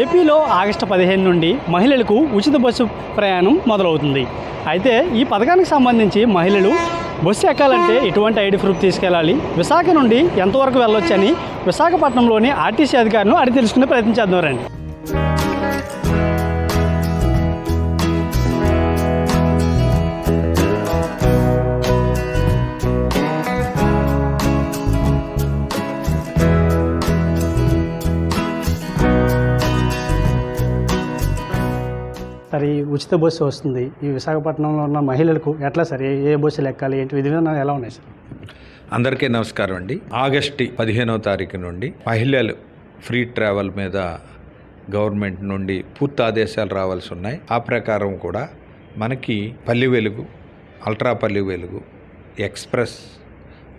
ఏపీలో ఆగస్టు పదిహేను నుండి మహిళలకు ఉచిత బస్సు ప్రయాణం మొదలవుతుంది. అయితే ఈ పథకానికి సంబంధించి మహిళలు బస్సు ఎక్కాలంటే ఎటువంటి ఐడి ప్రూఫ్ తీసుకెళ్ళాలి? విశాఖ నుండి ఎంతవరకు వెళ్ళొచ్చని విశాఖపట్నంలోని ఆర్టీసీ అధికారులను అడిగి తెలుసుకునే ప్రయత్నం చేద్దాం రండి. మరి ఉచిత బస్సు వస్తుంది. ఈ విశాఖపట్నంలో ఉన్న మహిళలకు ఎట్లా సరే? ఏ బస్సులు ఎక్కాలి ఏంటి? విధానాలు ఎలా ఉన్నాయి సార్? అందరికీ నమస్కారం అండి. ఆగస్టు పదిహేనవ తారీఖు నుండి మహిళలు ఫ్రీ ట్రావెల్ మీద గవర్నమెంట్ నుండి పూర్తి ఆదేశాలు రావాల్సి ఉన్నాయి. ఆ ప్రకారం కూడా మనకి పల్లి వెలుగు అల్ట్రా పల్లి వెలుగు ఎక్స్ప్రెస్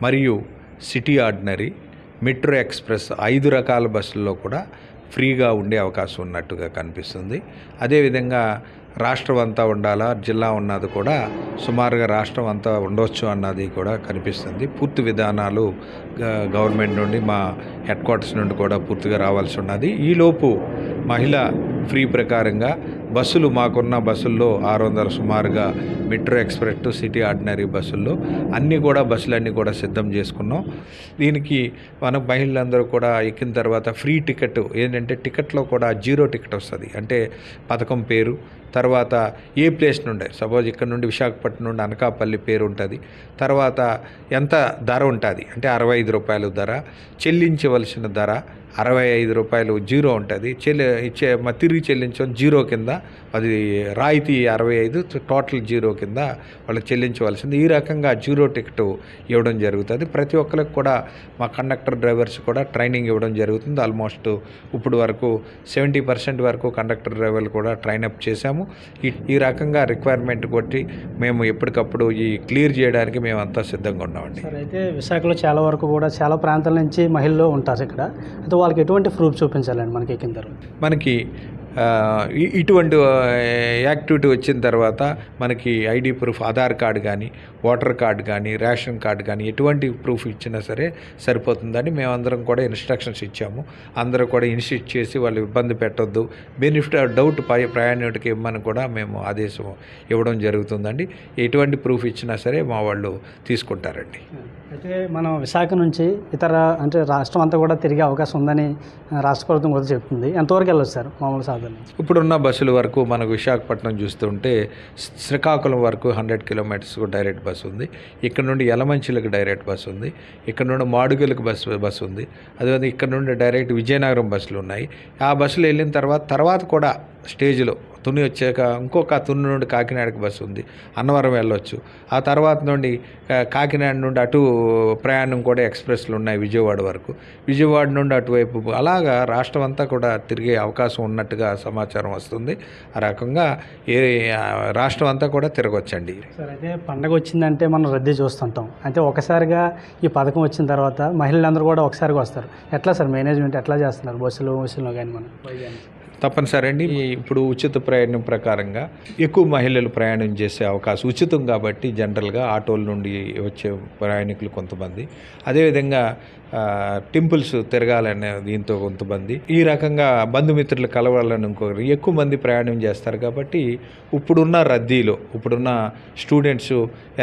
మరియు సిటీ ఆర్డినరీ మెట్రో ఎక్స్ప్రెస్ ఐదు రకాల బస్సుల్లో కూడా ఫ్రీగా ఉండే అవకాశం ఉన్నట్టుగా కనిపిస్తుంది. అదేవిధంగా రాష్ట్రం అంతా ఉండాలా జిల్లా ఉన్నది కూడా సుమారుగా రాష్ట్రం అంతా ఉండొచ్చు అన్నది కూడా కనిపిస్తుంది. పూర్తి విధానాలు గ- గవర్నమెంట్ నుండి మా హెడ్ క్వార్టర్స్ నుండి కూడా పూర్తిగా రావాల్సి ఉన్నది. ఈలోపు మహిళ ఫ్రీ ప్రకారంగా బస్సులు మాకున్న బస్సుల్లో ఆరు వందల సుమారుగా metro express to city ordinary బస్సుల్లో అన్నీ కూడా బస్సులన్నీ కూడా సిద్ధం చేసుకున్నాం. దీనికి మన మహిళలందరూ కూడా ఎక్కిన తర్వాత ఫ్రీ టికెట్ ఏంటంటే టికెట్లో కూడా జీరో టికెట్ వస్తుంది. అంటే పథకం పేరు తర్వాత ఏ ప్లేస్ నుండి సపోజ్ ఇక్కడ నుండి విశాఖపట్నం నుండి అనకాపల్లి పేరు ఉంటుంది. తర్వాత ఎంత ధర ఉంటుంది? అంటే అరవై ఐదు రూపాయలు ధర చెల్లించవలసిన ధర అరవై ఐదు రూపాయలు జీరో ఉంటుంది. చెల్లి ఇచ్చే మ- తిరిగి చెల్లించడం జీరో కింద అది రాయితీ అరవై ఐదు టోటల్ జీరో కింద వాళ్ళకి చెల్లించవలసింది. ఈ రకంగా జీరో టికెట్ ఇవ్వడం జరుగుతుంది. ప్రతి ఒక్కరికి కూడా మా కండక్టర్ డ్రైవర్స్ కూడా ట్రైనింగ్ ఇవ్వడం జరుగుతుంది. ఆల్మోస్ట్ ఇప్పుడు వరకు సెవెంటీ పర్సెంట్ వరకు కండక్టర్ డ్రైవర్లు కూడా ట్రైన్ అప్ చేశాము. ఈ రకంగా రిక్వైర్మెంట్ కొట్టి మేము ఎప్పటికప్పుడు ఈ క్లియర్ చేయడానికి మేము అంతా సిద్ధంగా ఉన్నామండి. సార్ అయితే విశాఖలో చాలా వరకు కూడా చాలా ప్రాంతాల నుంచి మహిళలు ఉంటారు ఇక్కడ. అయితే వాళ్ళకి ఎటువంటి ప్రూఫ్ చూపించాలండి మనకి తర్వాత మనకి ఇటువంటి యాక్టివిటీ వచ్చిన తర్వాత మనకి ఐడి ప్రూఫ్ ఆధార్ కార్డు కానీ ఓటర్ కార్డు కానీ రేషన్ కార్డు కానీ ఎటువంటి ప్రూఫ్ ఇచ్చినా సరే సరిపోతుందని మేమందరం కూడా ఇన్స్ట్రక్షన్స్ ఇచ్చాము. అందరూ కూడా ఇన్స్టిట్యూట్ చేసి వాళ్ళు ఇబ్బంది పెట్టొద్దు. బెనిఫిట్ డౌట్ పై ప్రయాణికుడికి ఇవ్వమని కూడా మేము ఆదేశం ఇవ్వడం జరుగుతుందండి. ఎటువంటి ప్రూఫ్ ఇచ్చినా సరే మా వాళ్ళు తీసుకుంటారండి. అయితే మనం విశాఖ నుంచి ఇతర అంటే రాష్ట్రం అంతా కూడా తిరిగే అవకాశం ఉందని రాష్ట్ర ప్రభుత్వం కూడా చెప్తుంది. ఎంతవరకు వెళ్ళొచ్చు సార్ మామూలు సాధారణ ఇప్పుడున్న బస్సుల వరకు మనకు విశాఖపట్నం చూస్తుంటే శ్రీకాకుళం వరకు హండ్రెడ్ కిలోమీటర్స్ డైరెక్ట్ బస్సు ఉంది. ఇక్కడ నుండి యలమంచిలకు డైరెక్ట్ బస్సు ఉంది. ఇక్కడ నుండి మాడుగులకు బస్సు బస్సు ఉంది. అదేవిధంగా ఇక్కడ నుండి డైరెక్ట్ విజయనగరం బస్సులు ఉన్నాయి. ఆ బస్సులు వెళ్ళిన తర్వాత తర్వాత కూడా స్టేజ్లో తుని వచ్చాక ఇంకొక తుని నుండి కాకినాడకి బస్సు ఉంది. అన్నవరం వెళ్ళొచ్చు. ఆ తర్వాత నుండి కాకినాడ నుండి అటు ప్రయాణం కూడా ఎక్స్ప్రెస్లు ఉన్నాయి విజయవాడ వరకు. విజయవాడ నుండి అటువైపు అలాగా రాష్ట్రం అంతా కూడా తిరిగే అవకాశం ఉన్నట్టుగా సమాచారం వస్తుంది. ఆ రకంగా ఏ రాష్ట్రం అంతా కూడా తిరగొచ్చండి. సార్ అయితే పండగ వచ్చిందంటే మనం రద్దీ చూస్తుంటాం. అయితే ఒకసారిగా ఈ పథకం వచ్చిన తర్వాత మహిళలందరూ కూడా ఒకసారిగా వస్తారు. ఎట్లా సార్ మేనేజ్మెంట్ ఎట్లా చేస్తున్నారు? బస్సులు బస్సులో కానీ మనం? తప్పనిసరి అండి. ఇప్పుడు ఉచిత ప్రయాణం ప్రకారంగా ఎక్కువ మహిళలు ప్రయాణం చేసే అవకాశం ఉచితం కాబట్టి జనరల్గా ఆటోల నుండి వచ్చే ప్రయాణికులు కొంతమంది. అదేవిధంగా టెంపుల్స్ తిరగాలనే దీంతో కొంతమంది. ఈ రకంగా బంధుమిత్రులు కలవాలని ఇంకొకరు ఎక్కువ మంది ప్రయాణం చేస్తారు కాబట్టి ఇప్పుడున్న రద్దీలో ఇప్పుడున్న స్టూడెంట్స్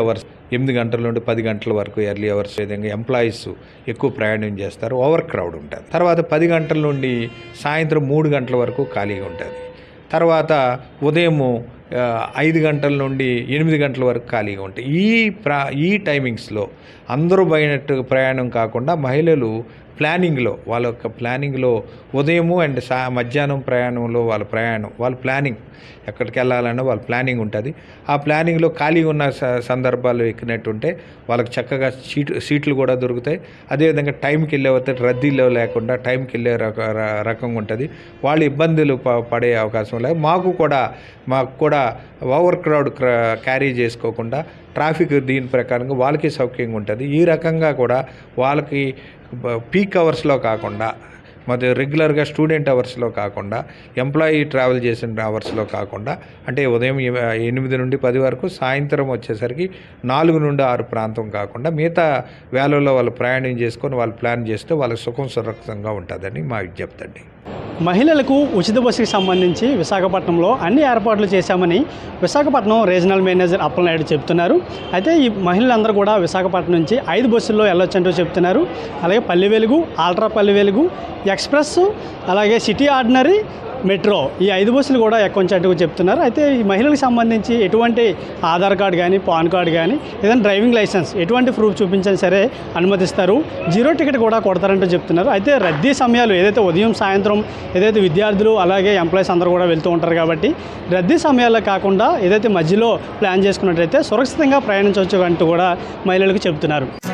ఎవరు ఎనిమిది గంటల నుండి పది గంటల వరకు ఎర్లీ అవర్స్ విధంగా ఎంప్లాయీస్ ఎక్కువ ప్రయాణం చేస్తారు ఓవర్ క్రౌడ్ ఉంటుంది. తర్వాత పది గంటల నుండి సాయంత్రం మూడు గంటల వరకు ఖాళీగా ఉంటుంది. తర్వాత ఉదయము ఐదు గంటల నుండి ఎనిమిది గంటల వరకు ఖాళీగా ఉంటాయి ఈ ప్రా ఈ టైమింగ్స్లో అందరూ పోయినట్టు ప్రయాణం కాకుండా మహిళలు ప్లానింగ్లో వాళ్ళ యొక్క ప్లానింగ్లో ఉదయము అండ్ సా మధ్యాహ్నం ప్రయాణంలో వాళ్ళ ప్రయాణం వాళ్ళ ప్లానింగ్ ఎక్కడికి వెళ్ళాలన్నా వాళ్ళ ప్లానింగ్ ఉంటుంది. ఆ ప్లానింగ్లో ఖాళీగా ఉన్న స- సందర్భాలు ఎక్కినట్టుంటే వాళ్ళకి చక్కగా సీట్ సీట్లు కూడా దొరుకుతాయి. అదేవిధంగా టైంకి వెళ్ళే వస్తే రద్దీలో లేకుండా టైంకి వెళ్ళే రక రకంగా ఉంటుంది. వాళ్ళు ఇబ్బందులు ప- పడే అవకాశం లేదు. మాకు కూడా మాకు కూడా ఓవర్ క్రౌడ్ క్యారీ చేసుకోకుండా ట్రాఫిక్ దీని ప్రకారంగా వాళ్ళకి సౌఖ్యంగా ఉంటుంది. ఈ రకంగా కూడా వాళ్ళకి పీక్ అవర్స్లో కాకుండా మరి రెగ్యులర్గా స్టూడెంట్ అవర్స్లో కాకుండా ఎంప్లాయీ ట్రావెల్ చేసిన అవర్స్లో కాకుండా అంటే ఉదయం ఎనిమిది నుండి పది వరకు సాయంత్రం వచ్చేసరికి నాలుగు నుండి ఆరు ప్రాంతం కాకుండా మిగతా వేళల్లో వాళ్ళు ప్రయాణం చేసుకొని వాళ్ళు ప్లాన్ చేస్తే వాళ్ళకి సుఖం సురక్షితంగా ఉంటుందని మా విజ్ఞప్తి అండి. మహిళలకు ఉచిత బస్సుకి సంబంధించి విశాఖపట్నంలో అన్ని ఏర్పాట్లు చేశామని విశాఖపట్నం రీజనల్ మేనేజర్ అప్పలనాయుడు చెప్తున్నారు. అయితే ఈ మహిళలందరూ కూడా విశాఖపట్నం నుంచి ఐదు బస్సుల్లో వెళ్ళొచ్చంటూ చెప్తున్నారు. అలాగే పల్లె వెలుగు ఆల్ట్రా పల్లె వెలుగు ఎక్స్ప్రెస్ అలాగే సిటీ ఆర్డినరీ మెట్రో. ఈ ఐదు బస్సులు కూడా ఎక్కొంచట్టు చెప్తున్నారు. అయితే ఈ మహిళలకు సంబంధించి ఎటువంటి ఆధార్ కార్డు కానీ పాన్ కార్డు కానీ ఏదైనా డ్రైవింగ్ లైసెన్స్ ఎటువంటి ప్రూఫ్ చూపించినా సరే అనుమతిస్తారు. జీరో టికెట్ కూడా కొడతారంటూ చెప్తున్నారు. అయితే రద్దీ సమయాలు ఏదైతే ఉదయం సాయంత్రం ఏదైతే విద్యార్థులు అలాగే ఎంప్లాయీస్ అందరూ కూడా వెళ్తూ ఉంటారు కాబట్టి రద్దీ సమయాల్లో కాకుండా ఏదైతే మధ్యలో ప్లాన్ చేసుకున్నట్టయితే సురక్షితంగా ప్రయాణించవచ్చు అంటూ కూడా మహిళలకు చెప్తున్నారు